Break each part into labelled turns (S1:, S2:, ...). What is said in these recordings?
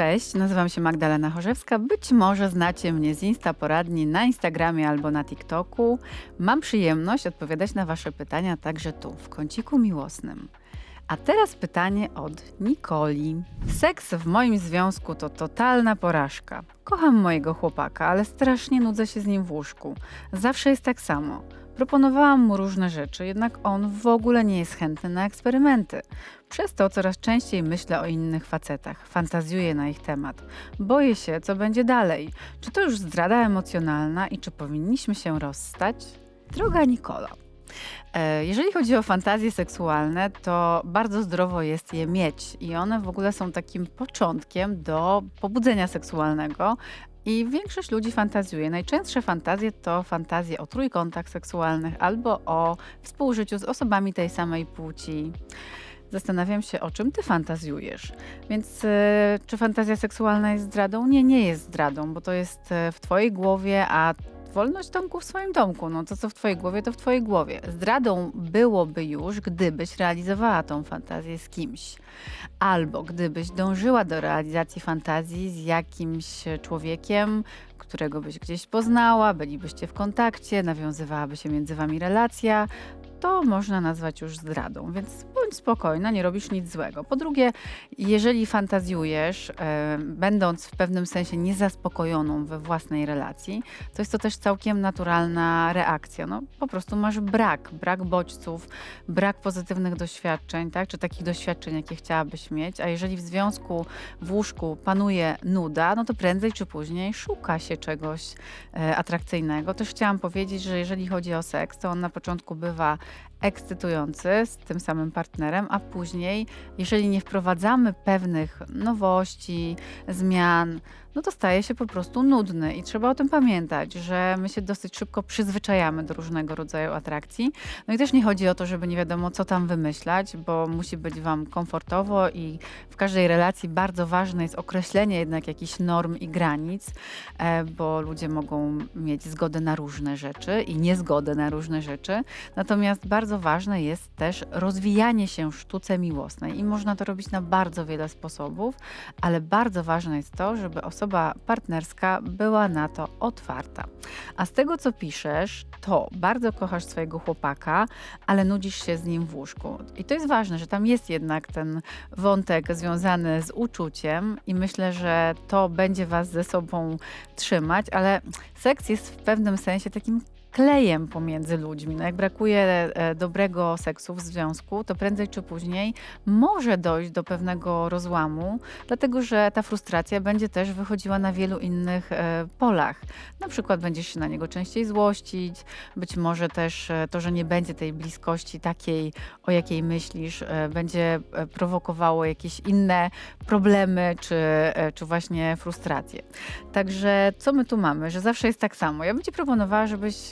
S1: Cześć, nazywam się Magdalena Chorzewska. Być może znacie mnie z Insta Poradni na Instagramie albo na TikToku. Mam przyjemność odpowiadać na Wasze pytania także tu, w kąciku miłosnym. A teraz pytanie od Nikoli. Seks w moim związku to totalna porażka. Kocham mojego chłopaka, ale strasznie nudzę się z nim w łóżku. Zawsze jest tak samo. Proponowałam mu różne rzeczy, jednak on w ogóle nie jest chętny na eksperymenty. Przez to coraz częściej myślę o innych facetach, fantazjuję na ich temat. Boję się, co będzie dalej. Czy to już zdrada emocjonalna i czy powinniśmy się rozstać? Droga Nikola, e, jeżeli chodzi o fantazje seksualne, to bardzo zdrowo jest je mieć i one w ogóle są takim początkiem do pobudzenia seksualnego. I większość ludzi fantazjuje. Najczęstsze fantazje to fantazje o trójkątach seksualnych albo o współżyciu z osobami tej samej płci. Zastanawiam się, o czym ty fantazjujesz. Więc e, czy fantazja seksualna jest zdradą? Nie, nie jest zdradą, bo to jest e, w twojej głowie, a wolność domku w swoim domku. No to co w twojej głowie, to w twojej głowie. Zdradą byłoby już, gdybyś realizowała tą fantazję z kimś. Albo gdybyś dążyła do realizacji fantazji z jakimś człowiekiem, którego byś gdzieś poznała, bylibyście w kontakcie, nawiązywałaby się między wami relacja, to można nazwać już zdradą, więc bądź spokojna, nie robisz nic złego. Po drugie, jeżeli fantazjujesz, e, będąc w pewnym sensie niezaspokojoną we własnej relacji, to jest to też całkiem naturalna reakcja. No, po prostu masz brak, brak bodźców, brak pozytywnych doświadczeń, tak? czy takich doświadczeń, jakie chciałabyś mieć, a jeżeli w związku, w łóżku panuje nuda, no to prędzej czy później szuka się czegoś e, atrakcyjnego. Też chciałam powiedzieć, że jeżeli chodzi o seks, to on na początku bywa ekscytujący z tym samym partnerem, a później, jeżeli nie wprowadzamy pewnych nowości, zmian, no to staje się po prostu nudny i trzeba o tym pamiętać, że my się dosyć szybko przyzwyczajamy do różnego rodzaju atrakcji. No i też nie chodzi o to, żeby nie wiadomo co tam wymyślać, bo musi być Wam komfortowo i w każdej relacji bardzo ważne jest określenie jednak jakichś norm i granic, e, bo ludzie mogą mieć zgodę na różne rzeczy i niezgodę na różne rzeczy. Natomiast bardzo ważne jest też rozwijanie się w sztuce miłosnej i można to robić na bardzo wiele sposobów, ale bardzo ważne jest to, żeby osoba partnerska była na to otwarta. A z tego, co piszesz, to bardzo kochasz swojego chłopaka, ale nudzisz się z nim w łóżku. I to jest ważne, że tam jest jednak ten wątek związany z uczuciem i myślę, że to będzie was ze sobą trzymać, ale seks jest w pewnym sensie takim klejem pomiędzy ludźmi. No jak brakuje e, dobrego seksu w związku, to prędzej czy później może dojść do pewnego rozłamu, dlatego że ta frustracja będzie też wychodziła na wielu innych e, polach. Na przykład będziesz się na niego częściej złościć, być może też e, to, że nie będzie tej bliskości takiej, o jakiej myślisz, będzie prowokowało jakieś inne problemy czy, czy właśnie frustracje. Także co my tu mamy? Że zawsze jest tak samo. Ja bym ci proponowała, żebyś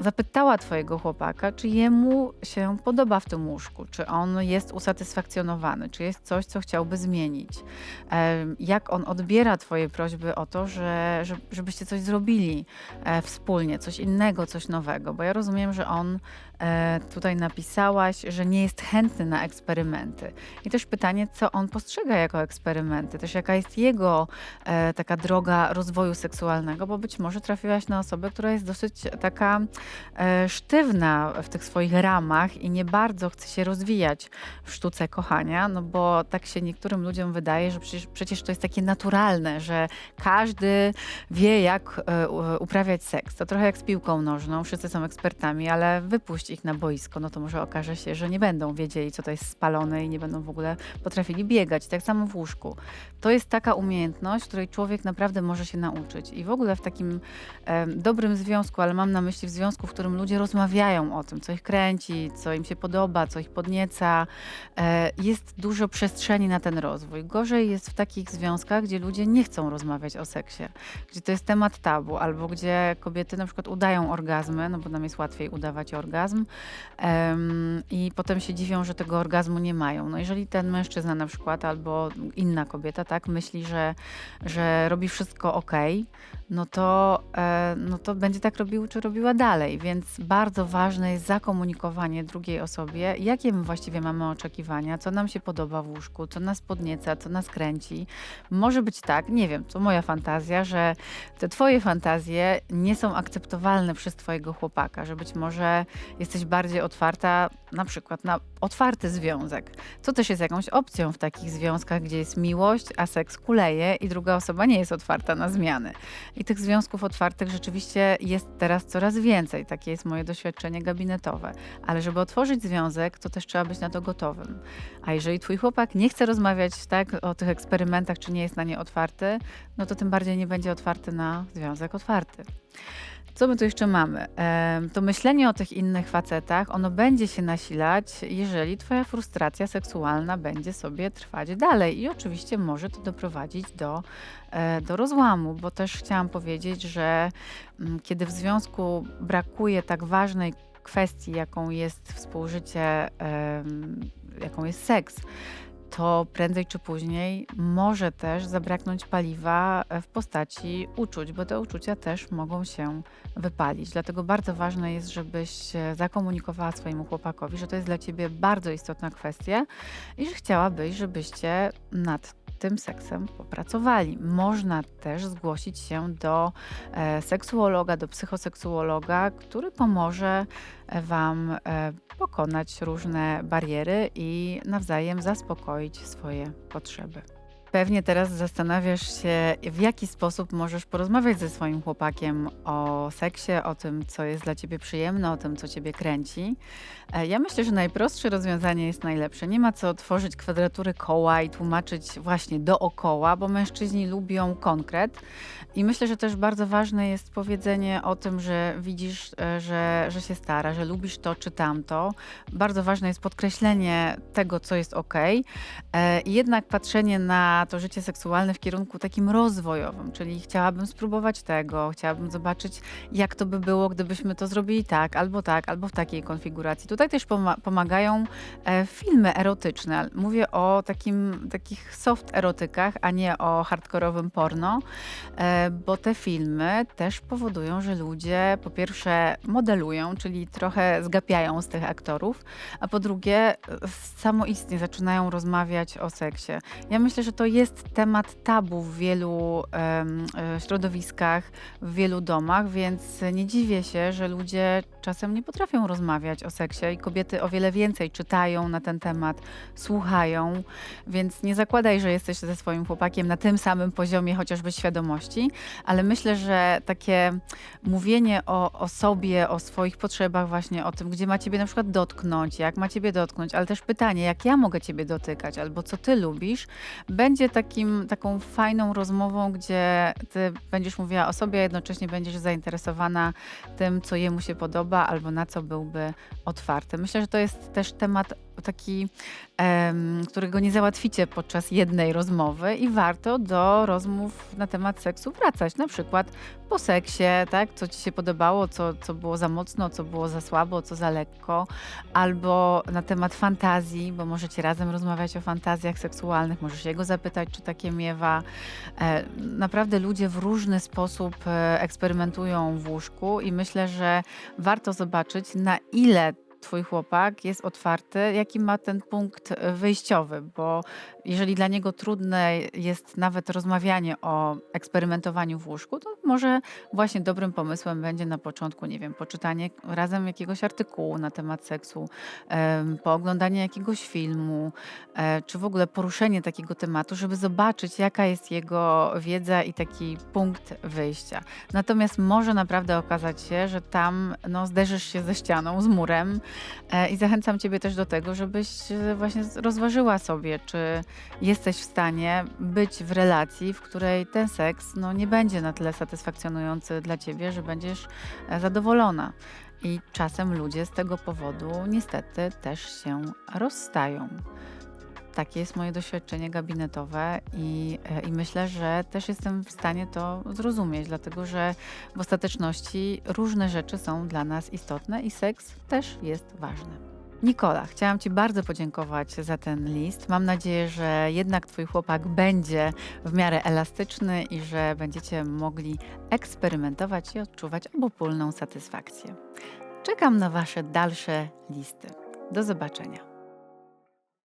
S1: zapytała twojego chłopaka, czy jemu się podoba w tym łóżku, czy on jest usatysfakcjonowany, czy jest coś, co chciałby zmienić. Jak on odbiera twoje prośby o to, że, że żebyście coś zrobili e, wspólnie, coś innego, coś nowego, bo ja rozumiem, że on e, tutaj napisałaś, że nie jest chętny na eksperymenty. I też pytanie, co on postrzega jako eksperymenty, też jaka jest jego e, taka droga rozwoju seksualnego, bo być może trafiłaś na osobę, która jest dosyć taka sztywna w tych swoich ramach i nie bardzo chce się rozwijać w sztuce kochania, no bo tak się niektórym ludziom wydaje, że przecież, przecież to jest takie naturalne, że każdy wie, jak e, uprawiać seks. To trochę jak z piłką nożną, wszyscy są ekspertami, ale wypuść ich na boisko, no to może okaże się, że nie będą wiedzieli, co to jest spalone i nie będą w ogóle potrafili biegać. Tak samo w łóżku. To jest taka umiejętność, której człowiek naprawdę może się nauczyć. I w ogóle w takim e, dobrym związku, ale mam na myśli w związku, w którym ludzie rozmawiają o tym, co ich kręci, co im się podoba, co ich podnieca. E, jest dużo przestrzeni na ten rozwój. Gorzej jest w takich związkach, gdzie ludzie nie chcą rozmawiać o seksie, gdzie to jest temat tabu, albo gdzie kobiety na przykład udają orgazmy, no bo nam jest łatwiej udawać orgazm i potem się dziwią, że tego orgazmu nie mają. No jeżeli ten mężczyzna na przykład, albo inna kobieta, tak, myśli, że, że robi wszystko ok, no to, e, no to będzie tak robił, czy robiła dalej dalej. Więc bardzo ważne jest zakomunikowanie drugiej osobie, jakie my właściwie mamy oczekiwania, co nam się podoba w łóżku, co nas podnieca, co nas kręci. Może być tak, nie wiem, to moja fantazja, że te twoje fantazje nie są akceptowalne przez twojego chłopaka, że być może jesteś bardziej otwarta na przykład na otwarty związek, co też jest jakąś opcją w takich związkach, gdzie jest miłość, a seks kuleje i druga osoba nie jest otwarta na zmiany. I tych związków otwartych rzeczywiście jest teraz coraz więcej. Takie jest moje doświadczenie gabinetowe. Ale żeby otworzyć związek, to też trzeba być na to gotowym. A jeżeli twój chłopak nie chce rozmawiać tak o tych eksperymentach, czy nie jest na nie otwarty, no to tym bardziej nie będzie otwarty na związek otwarty. Co my tu jeszcze mamy? To myślenie o tych innych facetach, ono będzie się nasilać, jeżeli twoja frustracja seksualna będzie sobie trwać dalej. I oczywiście może to doprowadzić do, e, do rozłamu, bo też chciałam powiedzieć, że mm, kiedy w związku brakuje tak ważnej kwestii, jaką jest współżycie, jaką jest seks, to prędzej czy później może też zabraknąć paliwa w postaci uczuć, bo te uczucia też mogą się wypalić. Dlatego bardzo ważne jest, żebyś zakomunikowała swojemu chłopakowi, że to jest dla ciebie bardzo istotna kwestia i że chciałabyś, żebyście nad tym seksem popracowali. Można też zgłosić się do e, seksuologa, do psychoseksuologa, który pomoże e, Wam e, pokonać różne bariery i nawzajem zaspokoić swoje potrzeby. Pewnie teraz zastanawiasz się, w jaki sposób możesz porozmawiać ze swoim chłopakiem o seksie, o tym, co jest dla ciebie przyjemne, o tym, co ciebie kręci. E, ja myślę, że najprostsze rozwiązanie jest najlepsze. Nie ma co tworzyć kwadratury koła i tłumaczyć właśnie dookoła, bo mężczyźni lubią konkret. I myślę, że też bardzo ważne jest powiedzenie o tym, że widzisz, e, że, że się stara, że lubisz to czy tamto. Bardzo ważne jest podkreślenie tego, co jest ok. E, jednak patrzenie na to życie seksualne w kierunku takim rozwojowym, czyli chciałabym spróbować tego, chciałabym zobaczyć, jak to by było, gdybyśmy to zrobili tak, albo tak, albo w takiej konfiguracji. Tutaj też pomagają e, filmy erotyczne. Mówię o takim, takich soft erotykach, a nie o hardkorowym porno, e, bo te filmy też powodują, że ludzie po pierwsze modelują, czyli trochę zgapiają z tych aktorów, a po drugie e, samoistnie zaczynają rozmawiać o seksie. Ja myślę, że to jest temat tabu w wielu e, środowiskach, w wielu domach, więc nie dziwię się, że ludzie czasem nie potrafią rozmawiać o seksie i kobiety o wiele więcej czytają na ten temat, słuchają, więc nie zakładaj, że jesteś ze swoim chłopakiem na tym samym poziomie chociażby świadomości, ale myślę, że takie mówienie o, o sobie, o swoich potrzebach, właśnie o tym, gdzie ma ciebie na przykład dotknąć, jak ma ciebie dotknąć, ale też pytanie, jak ja mogę ciebie dotykać, albo co ty lubisz, będzie takim, taką fajną rozmową, gdzie ty będziesz mówiła o sobie, a jednocześnie będziesz zainteresowana tym, co jemu się podoba, albo na co byłby otwarty. Myślę, że to jest też temat taki, którego nie załatwicie podczas jednej rozmowy i warto do rozmów na temat seksu wracać. Na przykład po seksie, tak, co ci się podobało, co, co było za mocno, co było za słabo, co za lekko, albo na temat fantazji, bo możecie razem rozmawiać o fantazjach seksualnych, możesz jego zapytać, czy takie miewa. E, naprawdę ludzie w różny sposób e, eksperymentują w łóżku i myślę, że warto zobaczyć, na ile twój chłopak jest otwarty, jaki ma ten punkt wyjściowy, bo jeżeli dla niego trudne jest nawet rozmawianie o eksperymentowaniu w łóżku, to może właśnie dobrym pomysłem będzie na początku, nie wiem, poczytanie razem jakiegoś artykułu na temat seksu, pooglądanie jakiegoś filmu, e, czy w ogóle poruszenie takiego tematu, żeby zobaczyć, jaka jest jego wiedza i taki punkt wyjścia. Natomiast może naprawdę okazać się, że tam no, zderzysz się ze ścianą, z murem i zachęcam Ciebie też do tego, żebyś właśnie rozważyła sobie, czy jesteś w stanie być w relacji, w której ten seks no, nie będzie na tyle satysfakcjonujący dla ciebie, że będziesz e, zadowolona. I czasem ludzie z tego powodu niestety też się rozstają. Takie jest moje doświadczenie gabinetowe i, e, i myślę, że też jestem w stanie to zrozumieć, dlatego że w ostateczności różne rzeczy są dla nas istotne i seks też jest ważny. Nikola, chciałam Ci bardzo podziękować za ten list. Mam nadzieję, że jednak Twój chłopak będzie w miarę elastyczny i że będziecie mogli eksperymentować i odczuwać obopólną satysfakcję. Czekam na Wasze dalsze listy. Do zobaczenia.